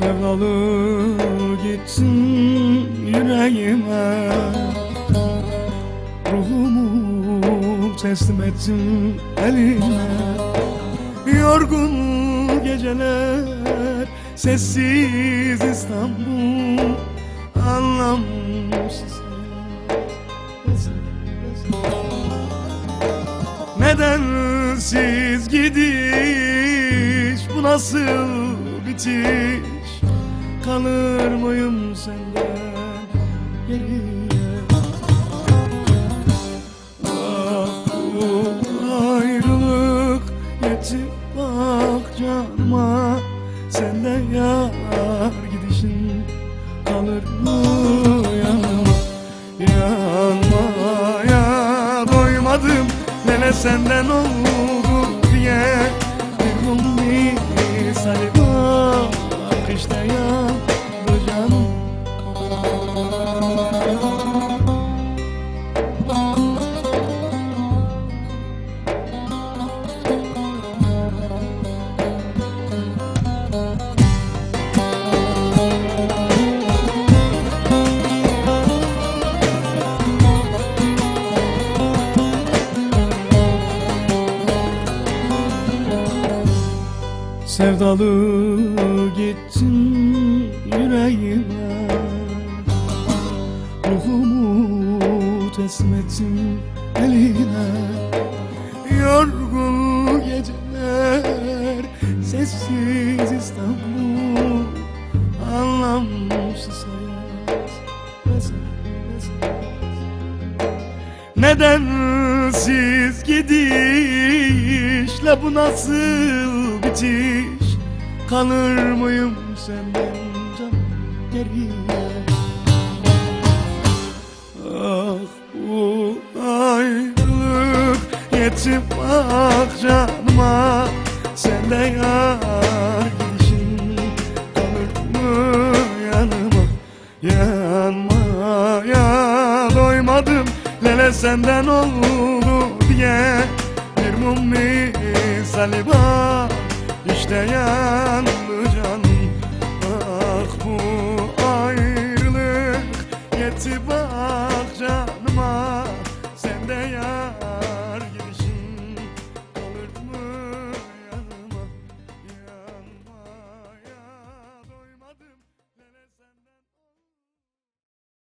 Sevdalı gitsin yüreğime. Ruhumu teslim ettim eline Yorgun geceler Sessiz İstanbul. Anlamsız. Nedensiz gidiş Bu nasıl bitiş Kalır mıyım senden geriye. Ah bu ayrılık yetip bak canıma. Senden yar gidişin kalır mı? Yanıma Yanmaya doymadım Nene senden oldu diye. Bir mum misali bak işte canım Sevdalı Ettim eline. Yorgun geceler Sessiz İstanbul. Anlamsız hayat Yazık, yazık. Nedensiz gidişle bu nasıl bitiş? Kalır mıyım senden can geriye bu ayrılık yetip bak canıma Sende yar gidişin kalır mı yanıma? Yanmaya doymadım. Lele senden oldu diye. Bir mum misali bak işte yandı canım